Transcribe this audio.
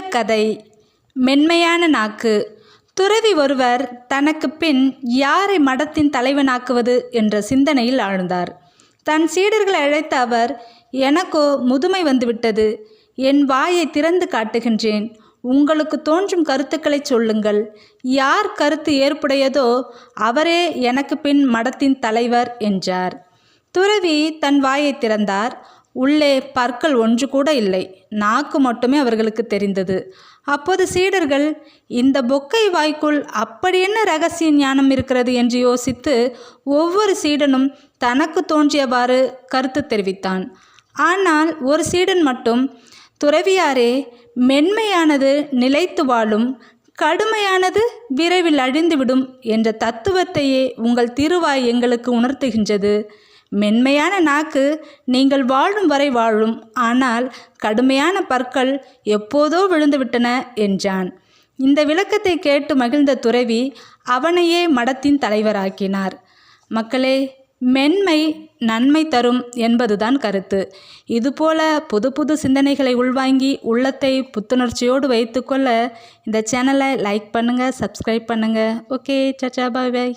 கதை. மென்மையான நாக்கு. துறவி ஒருவர் தனக்கு பின் யாரை மடத்தின் தலைவனாக்குவது என்ற சிந்தனையில் ஆழ்ந்தார். தன் சீடர்களை அழைத்த அவர் எனக்கோ முதுமை வந்துவிட்டது. என் வாயை திறந்து காட்டுகின்றேன். உங்களுக்கு தோன்றும் கருத்துக்களை சொல்லுங்கள். யார் கருத்து ஏற்புடையதோ அவரே எனக்கு பின் மடத்தின் தலைவர் என்றார். துறவி தன் வாயை திறந்தார். உள்ளே பற்கள் ஒன்று கூட இல்லை. நாக்கு மட்டுமே அவர்களுக்கு தெரிந்தது. அப்போது சீடர்கள் இந்த பொக்கை வாய்க்குள் அப்படி என்ன ரகசிய ஞானம் இருக்கிறது? என்று யோசித்து ஒவ்வொரு சீடனும் தனக்கு தோன்றியவாறு கருத்து தெரிவித்தான். ஆனால் ஒரு சீடன் மட்டும் துறவியாரே மென்மையானது நிலைத்து வாழும் கடுமையானது விரைவில் அழிந்துவிடும் என்ற தத்துவத்தையே உங்கள் திருவாய் எங்களுக்கு உணர்த்துகின்றது. மென்மையான நாக்கு நீங்கள் வாழும் வரை வாழும் ஆனால் கடுமையான பற்கள் எப்போதோ விழுந்துவிட்டன என்றான். இந்த விளக்கத்தை கேட்டு மகிழ்ந்த துறவி அவனையே மடத்தின் தலைவராக்கினார். மக்களே மென்மை நன்மை தரும் என்பதுதான் கருத்து. இதுபோல புது புது சிந்தனைகளை உள்வாங்கி உள்ளத்தை புத்துணர்ச்சியோடு வைத்துக்கொள்ள இந்த சேனலை லைக் பண்ணுங்கள் சப்ஸ்கிரைப் பண்ணுங்கள் ஓகே சச்சா பாய் பாய்.